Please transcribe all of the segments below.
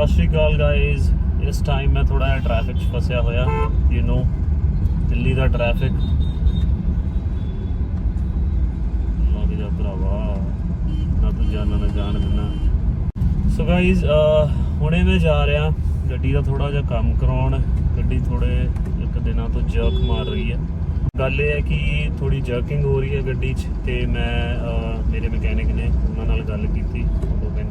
ਸਤਿ ਸ਼੍ਰੀ ਅਕਾਲ ਗਾਇਜ਼ ਇਸ ਟਾਈਮ ਮੈਂ ਥੋੜਾ ਜਿਹਾ ਟ੍ਰੈਫਿਕ 'ਚ ਫਸਿਆ ਹੋਇਆ ਯੂ نو ਦਿੱਲੀ ਦਾ ਟ੍ਰੈਫਿਕ ਲੱਗ ਜਾ ਭਰਾਵਾ, ਨਾ ਤੂੰ ਜਾਣਾ ਨਾ ਜਾਣ ਦਿੰਦਾ ਸੋ ਗਾਇਜ਼ ਹੁਣੇ ਮੈਂ ਜਾ ਰਿਹਾ, ਗੱਡੀ ਦਾ ਥੋੜਾ ਜਿਹਾ ਕੰਮ ਕਰਾਉਣ। ਗੱਡੀ ਥੋੜੇ ਇੱਕ ਦਿਨਾਂ ਤੋਂ ਜਰਕ ਮਾਰ ਰਹੀ ਹੈ। ਗੱਲ ਇਹ ਹੈ ਕਿ ਥੋੜੀ ਜਰਕਿੰਗ ਹੋ ਰਹੀ ਹੈ ਗੱਡੀ 'ਚ ਤੇ ਮੈਂ ਮੇਰੇ ਮਕੈਨਿਕ ਨੇ ਉਹਨਾਂ ਨਾਲ ਗੱਲ ਕੀਤੀ।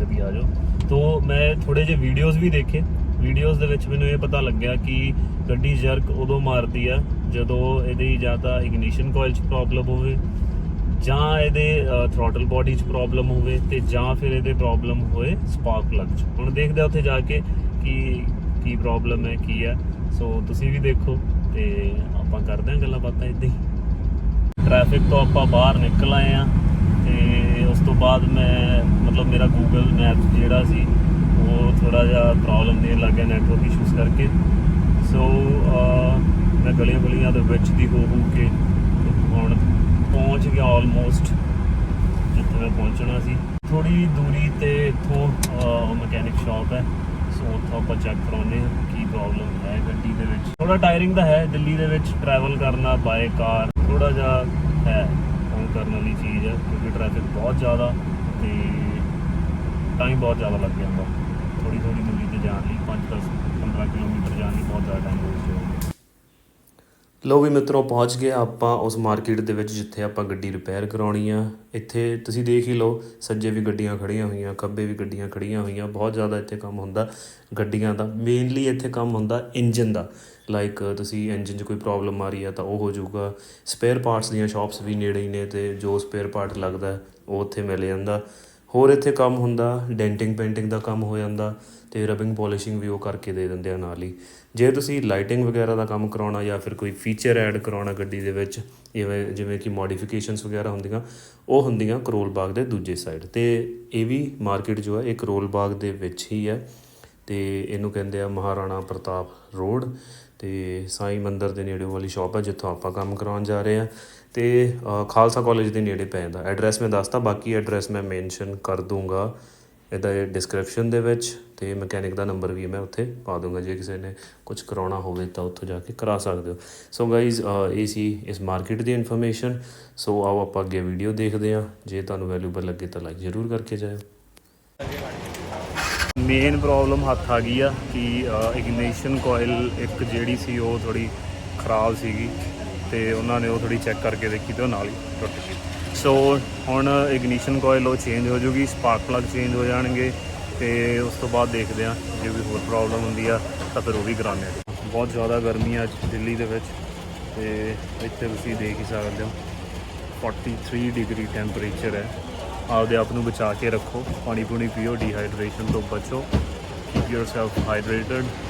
ਉਹ ਵੀ ਆ ਜਾਓ। ਤੋਂ ਮੈਂ ਥੋੜੇ ਜਿਹੇ ਵੀਡੀਓਜ਼ ਵੀ ਦੇਖੇ। ਵੀਡੀਓਜ਼ ਦੇ ਵਿੱਚ ਮੈਨੂੰ ਇਹ ਪਤਾ ਲੱਗਿਆ ਕਿ ਗੱਡੀ ਜਰਕ ਉਦੋਂ ਮਾਰਦੀ ਆ, ਜਦੋਂ ਇਹਦੀ ਜਾਂ ਤਾਂ ਇਗਨੀਸ਼ਨ ਕੋਇਲ 'ਚ ਪ੍ਰੋਬਲਮ ਹੋਵੇ, ਜਾਂ ਇਹਦੇ ਥਰੋਟਲ ਬਾਡੀ 'ਚ ਪ੍ਰੋਬਲਮ ਹੋਵੇ ਤੇ ਜਾਂ ਫਿਰ ਇਹਦੇ ਪ੍ਰੋਬਲਮ ਹੋਏ ਸਪਾਰਕ ਪਲੱਗ 'ਚ। ਹੁਣ ਦੇਖਦੇ ਆ ਉੱਥੇ ਜਾ ਕੇ ਕਿ, ਕੀ ਪ੍ਰੋਬਲਮ ਹੈ, ਕੀ ਹੈ। ਸੋ ਤੁਸੀਂ ਵੀ ਦੇਖੋ ਤੇ ਆਪਾਂ ਕਰਦੇ ਹਾਂ ਗੱਲਾਂ ਬਾਤਾਂ ਇਦਾਂ ਹੀ। ਟ੍ਰੈਫਿਕ ਤੋਂ ਆਪਾਂ ਬਾਹਰ ਨਿਕਲ ਆਏ ਆ ਤੇ ਉਸ ਤੋਂ ਬਾਅਦ ਮੈਂ, ਮਤਲਬ ਮੇਰਾ ਗੂਗਲ ਮੈਪ ਜਿਹੜਾ ਸੀ, ਉਹ ਥੋੜਾ ਜਿਹਾ ਪ੍ਰੋਬਲਮ ਦੇਣ ਲੱਗ ਗਿਆ ਨੈਟਵਰਕ ਇਸ਼ੂਸ ਕਰਕੇ। ਸੋ ਮੈਂ ਗਲੀਆਂ ਗਲੀਆਂ ਦੇ ਵਿੱਚ ਦੀ ਹੋ ਹੋ ਕੇ ਹੁਣ ਪਹੁੰਚ ਗਿਆ ਆਲਮੋਸਟ ਜਿੱਥੇ ਮੈਂ ਪਹੁੰਚਣਾ ਸੀ। ਥੋੜੀ ਦੂਰੀ ਤੇ ਇੱਥੋਂ ਮਕੈਨਿਕ ਸ਼ਾਪ ਹੈ ਸੋ ਉੱਥੋਂ ਆਪਾਂ ਚੈੱਕ ਕਰਾਉਂਦੇ ਹਾਂ ਕੀ ਪ੍ਰੋਬਲਮ ਹੈ ਗੱਡੀ ਦੇ ਵਿੱਚ। ਥੋੜਾ ਟਾਇਰਿੰਗ ਦਾ ਹੈ, ਦਿੱਲੀ ਦੇ ਵਿੱਚ ਟਰੈਵਲ ਕਰਨਾ ਬਾਏ ਕਾਰ ਥੋੜਾ ਜਿਹਾ ਕਰਨ ਵਾਲੀ ਚੀਜ਼ ਹੈ, ਕਿਉਂਕਿ ਟ੍ਰੈਫਿਕ ਬਹੁਤ ਜ਼ਿਆਦਾ ਤੇ ਟਾਈਮ ਬਹੁਤ ਜ਼ਿਆਦਾ ਲੱਗ ਜਾਂਦਾ। ਥੋੜੀ ਥੋੜੀ ਦੂਰੀ ਤੇ ਜਾਣ ਲਈ 5 10 15 ਕਿਲੋਮੀਟਰ ਜਾਣ ਲਈ ਬਹੁਤ ਜ਼ਿਆਦਾ ਟਾਈਮ ਵੇਸਟ ਹੋ ਲੋ ਵੀ ਮਿੱਤਰੋ, ਪਹੁੰਚ ਗਏ ਆਪਾਂ ਉਸ ਮਾਰਕੀਟ ਦੇ ਵਿੱਚ ਜਿੱਥੇ ਆਪਾਂ ਗੱਡੀ ਰਿਪੇਅਰ ਕਰਾਉਣੀ ਆ। ਇੱਥੇ ਤੁਸੀਂ ਦੇਖ ਹੀ ਲਓ ਸੱਜੇ ਵੀ ਗੱਡੀਆਂ ਖੜੀਆਂ ਹੋਈਆਂ, ਖੱਬੇ ਵੀ ਗੱਡੀਆਂ ਖੜੀਆਂ ਹੋਈਆਂ, ਬਹੁਤ ਜ਼ਿਆਦਾ ਇੱਥੇ ਕੰਮ ਹੁੰਦਾ ਗੱਡੀਆਂ ਦਾ। ਮੇਨਲੀ ਇੱਥੇ ਕੰਮ ਹੁੰਦਾ ਇੰਜਨ ਦਾ। ਲਾਈਕ ਤੁਸੀਂ ਇੰਜਨ 'ਚ ਕੋਈ ਪ੍ਰੋਬਲਮ ਆ ਰਹੀ ਆ ਤਾਂ ਉਹ ਹੋ ਜਾਊਗਾ। ਸਪੇਅਰ ਪਾਰਟਸ ਦੀਆਂ ਸ਼ਾਪਸ ਵੀ ਨੇੜੇ ਹੀ ਨੇ ਤੇ ਜੋ ਸਪੇਅਰ ਪਾਰਟ ਲੱਗਦਾ ਉਹ ਉੱਥੇ ਮਿਲ ਜਾਂਦਾ। ਹੋਰ ਇੱਥੇ ਕੰਮ ਹੁੰਦਾ ਡੈਂਟਿੰਗ ਪੇਂਟਿੰਗ ਦਾ ਕੰਮ ਹੋ ਜਾਂਦਾ। ਤੇ ਰਬਿੰਗ ਪੋਲਿਸ਼ਿੰਗ ਵੀ ਉਹ ਕਰਕੇ ਦੇ ਦਿੰਦੇ ਆ ਨਾਲ ਹੀ। ਜੇ ਤੁਸੀਂ ਲਾਈਟਿੰਗ ਵਗੈਰਾ ਦਾ ਕੰਮ ਕਰਾਉਣਾ ਜਾਂ ਫਿਰ ਕੋਈ ਫੀਚਰ ਐਡ ਕਰਾਉਣਾ ਗੱਡੀ ਦੇ ਵਿੱਚ, ਜਿਵੇਂ ਜਿਵੇਂ ਕਿ ਮੋਡੀਫਿਕੇਸ਼ਨਸ ਵਗੈਰਾ ਹੁੰਦੀਆਂ, ਉਹ ਹੁੰਦੀਆਂ ਕਰੋਲ ਬਾਗ ਦੇ ਦੂਜੇ ਸਾਈਡ ਤੇ ਇਹ ਵੀ ਮਾਰਕੀਟ ਜੋ ਹੈ, ਇਹ ਕਰੋਲ ਬਾਗ ਦੇ ਵਿੱਚ ਹੀ ਹੈ। ਤੇ ਇਹਨੂੰ ਕਹਿੰਦੇ ਆ ਮਹਾਰਾਣਾ ਪ੍ਰਤਾਪ ਰੋਡ। ਤੇ ਸਾਈ ਮੰਦਰ ਦੇ ਨੇੜੇ ਵਾਲੀ ਸ਼ਾਪ ਹੈ, ਜਿੱਥੋਂ ਆਪਾਂ ਕੰਮ ਕਰਾਉਣ ਜਾ ਰਹੇ ਆ ਤੇ ਖਾਲਸਾ ਕਾਲਜ ਦੇ ਨੇੜੇ ਪੈ ਜਾਂਦਾ। ਐਡਰੈਸ ਮੈਂ ਦੱਸਤਾ, ਬਾਕੀ ਐਡਰੈਸ ਮੈਂ ਮੈਂਸ਼ਨ ਕਰ ਦੂੰਗਾ। ਇਹਦਾ ਡਿਸਕ੍ਰਿਪਸ਼ਨ ਦੇ ਵਿੱਚ ਤੇ ਮਕੈਨਿਕ ਦਾ ਨੰਬਰ ਵੀ ਮੈਂ ਉੱਥੇ ਪਾ ਦੂੰਗਾ ਜੇ ਕਿਸੇ ਨੇ ਕੁਝ ਕਰਾਉਣਾ ਹੋਵੇ ਤਾਂ ਉੱਥੋਂ ਜਾ ਕੇ ਕਰਾ ਸਕਦੇ ਹੋ। ਸੋ ਗਾਇਜ਼ ਇਹ ਸੀ ਇਸ ਮਾਰਕੀਟ ਦੀ ਇਨਫੋਰਮੇਸ਼ਨ ਸੋ ਆਓ ਆਪਾਂ ਅੱਗੇ ਵੀਡੀਓ ਦੇਖਦੇ ਹਾਂ। ਜੇ ਤੁਹਾਨੂੰ ਵੈਲਿਊਬਲ ਲੱਗੇ ਤਾਂ ਲਾਈਕ ਜ਼ਰੂਰ ਕਰਕੇ ਜਾਇਓ। ਮੇਨ ਪ੍ਰੋਬਲਮ ਹੱਥ ਆ ਗਈ ਆ ਕਿ ਇਗਨੀਸ਼ਨ ਕੋਇਲ ਇੱਕ ਜਿਹੜੀ ਸੀ ਉਹ ਥੋੜੀ ਖਰਾਬ ਸੀਗੀ ਤੇ ਉਹਨਾਂ ਨੇ ਉਹ ਥੋੜੀ ਚੈੱਕ ਕਰਕੇ ਦੇਖੀ ਤੇ ਉਹ ਨਾਲ ਹੀ ਟੁੱਟ ਗਈ। ਸੋ ਹੁਣ ਇਗਨੀਸ਼ਨ ਕੋਇਲ ਉਹ ਚੇਂਜ ਹੋ ਜੂਗੀ ਸਪਾਰਕ ਪਲੱਗ ਚੇਂਜ ਹੋ ਜਾਣਗੇ ਤੇ ਉਸ ਤੋਂ ਬਾਅਦ ਦੇਖਦੇ ਆ ਜੇ ਕੋਈ ਹੋਰ ਪ੍ਰੋਬਲਮ ਹੁੰਦੀ ਆ, ਤਾਂ ਫਿਰ ਉਹ ਵੀ ਕਰਾਉਂਦੇ ਆ ਬਹੁਤ ਜ਼ਿਆਦਾ ਗਰਮੀ ਆ ਅੱਜ ਦਿੱਲੀ ਦੇ ਵਿੱਚ ਤੇ ਇੱਥੇ ਤੁਸੀਂ ਦੇਖ ਹੀ ਸਕਦੇ ਹੋ 43 ਡਿਗਰੀ ਟੈਂਪਰੇਚਰ ਹੈ। ਆਪਦੇ ਆਪ ਨੂੰ ਬਚਾ ਕੇ ਰੱਖੋ, ਪਾਣੀ ਪੂਣੀ ਪੀਓ ਡੀਹਾਈਡਰੇਸ਼ਨ ਤੋਂ ਬਚੋ keep yourself hydrated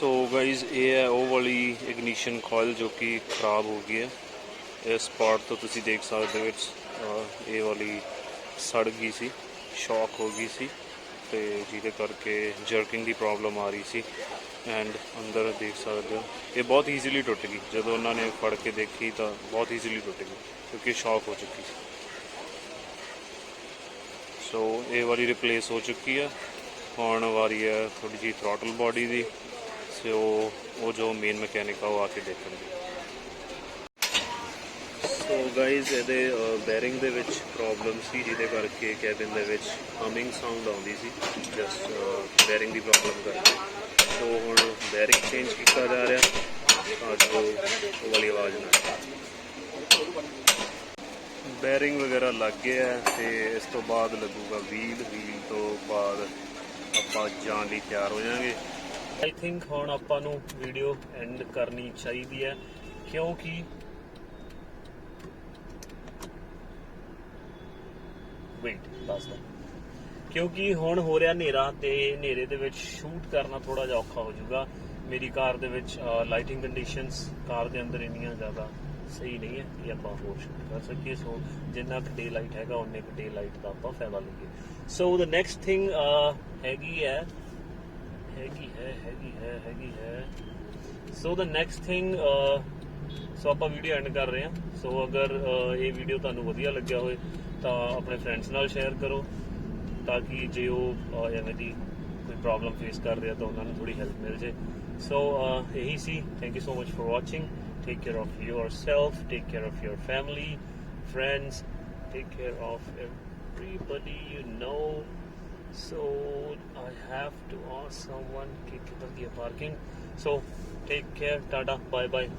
so guys ਇਹ ਹੈ ਉਹ ਵਾਲੀ ਇਗਨੀਸ਼ਨ ਕੋਇਲ ਜੋ ਕਿ ਖਰਾਬ ਹੋ ਗਈ ਹੈ। ਇਸ ਪਾਰਟ ਤੋਂ ਤੁਸੀਂ ਦੇਖ ਸਕਦੇ ਹੋ ਵਿੱਚ ਇਹ ਵਾਲੀ ਸੜ ਗਈ ਸੀ ਸ਼ੌਕ ਹੋ ਗਈ ਸੀ ਤੇ ਜਿਹਦੇ ਕਰਕੇ ਜਰਕਿੰਗ ਦੀ ਪ੍ਰੋਬਲਮ ਆ ਰਹੀ ਸੀ। ਐਂਡ ਅੰਦਰ ਦੇਖ ਸਕਦੇ ਹੋ, ਇਹ ਬਹੁਤ ਈਜ਼ੀਲੀ ਟੁੱਟ ਗਈ। ਜਦੋਂ ਉਹਨਾਂ ਨੇ ਫੜ ਕੇ ਦੇਖੀ ਤਾਂ ਬਹੁਤ ਈਜ਼ੀਲੀ ਟੁੱਟ ਗਈ, ਕਿਉਂਕਿ ਸ਼ੌਕ ਹੋ ਚੁੱਕੀ ਸੀ। ਸੋ ਇਹ ਵਾਲੀ ਰਿਪਲੇਸ ਹੋ ਚੁੱਕੀ ਆ ਹੁਣ ਵਾਰੀ ਹੈ ਥੋੜੀ ਜਿਹੀ ਥਰੋਟਲ ਬਾਡੀ ਦੀ। ਸੋ ਉਹ ਜੋ ਮੇਨ ਮਕੈਨਿਕ ਆ, ਉਹ ਆ ਕੇ ਦੇਖਣਗੇ। ਸੋ ਗਾਇਜ਼ ਇਹਦੇ ਬੈਰਿੰਗ ਦੇ ਵਿੱਚ ਪ੍ਰੋਬਲਮ ਸੀ, ਜਿਹਦੇ ਕਰਕੇ ਕੈਬਿਨ ਦੇ ਵਿੱਚ ਹਮਿੰਗ ਸਾਊਂਡ ਆਉਂਦੀ ਸੀ ਜਸਟ ਬੈਰਿੰਗ ਦੀ ਪ੍ਰੋਬਲਮ ਕਰਕੇ। ਸੋ ਹੁਣ ਬੈਰਿੰਗ ਚੇਂਜ ਕੀਤਾ ਜਾ ਰਿਹਾ, ਤਾਂ ਜੋ ਉਹ ਵਾਲੀ ਆਵਾਜ਼ ਨਾ ਆਏ। ਬੈਰਿੰਗ ਵਗੈਰਾ ਲੱਗ ਗਿਆ ਹੈ ਤੇ ਇਸ ਤੋਂ ਬਾਅਦ ਲੱਗੂਗਾ ਵੀਲ ਵੀਲ ਤੋਂ ਬਾਅਦ ਆਪਾਂ ਜਾਣ ਲਈ ਤਿਆਰ ਹੋ ਜਾਾਂਗੇ ਆਈ ਥਿੰਕ ਹੁਣ ਆਪਾਂ ਨੂੰ ਵੀਡੀਓ ਐਂਡ ਕਰਨੀ ਚਾਹੀਦੀ ਹੈ, ਕਿਉਂਕਿ ਵੇਟ ਦੱਸਦਾ ਕਿਉਂਕਿ ਹੁਣ ਹੋ ਰਿਹਾ ਹਨੇਰਾ ਤੇ ਹਨੇਰੇ ਦੇ ਵਿੱਚ ਸ਼ੂਟ ਕਰਨਾ ਥੋੜਾ ਜਿਹਾ ਔਖਾ ਹੋ ਜਾਊਗਾ। ਮੇਰੀ ਕਾਰ ਦੇ ਵਿੱਚ ਲਾਈਟਿੰਗ ਕੰਡੀਸ਼ਨਸ ਕਾਰ ਦੇ ਅੰਦਰ ਇੰਨੀਆਂ ਜ਼ਿਆਦਾ ਸਹੀ ਨਹੀਂ ਹੈ ਕਿ ਆਪਾਂ ਹੋਰ ਸ਼ੂਟ ਕਰ ਸਕੀਏ। ਸੋ ਜਿੰਨਾ ਕੁ ਡੇ ਲਾਈਟ ਹੈਗਾ ਉਹਨੇ ਕੁ ਡੇ ਲਾਈਟ ਦਾ ਆਪਾਂ ਫਾਇਦਾ ਲਈਏ। ਸੋ ਦ ਨੈਕਸਟ ਥਿੰਗ ਹੈਗੀ ਹੈ ਹੈਗੀ ਹੈ ਹੈਗੀ ਹੈ ਹੈਗੀ ਹੈ। ਸੋ ਦ ਨੈਕਸਟ ਥਿੰਗ ਸੋ ਆਪਾਂ ਵੀਡੀਓ ਐਂਡ ਕਰ ਰਹੇ ਹਾਂ। ਸੋ ਅਗਰ ਇਹ ਵੀਡੀਓ ਤੁਹਾਨੂੰ ਵਧੀਆ ਲੱਗਿਆ ਹੋਵੇ ਤਾਂ ਆਪਣੇ ਫਰੈਂਡਸ ਨਾਲ ਸ਼ੇਅਰ ਕਰੋ ਤਾਂ ਕਿ ਜੇ ਉਹ ਐਵੇਂ ਦੀ ਕੋਈ ਪ੍ਰੋਬਲਮ ਫੇਸ ਕਰ ਰਿਹਾ ਤਾਂ ਉਹਨਾਂ ਨੂੰ ਥੋੜੀ ਹੈਲਪ ਮਿਲ ਜੇ ਸੋ ਇਹੀ ਸੀ। Thank you so much for watching take care of yourself take care of your family, friends, take care of everybody you know. so I have to ask someone to give the parking so take care tada bye bye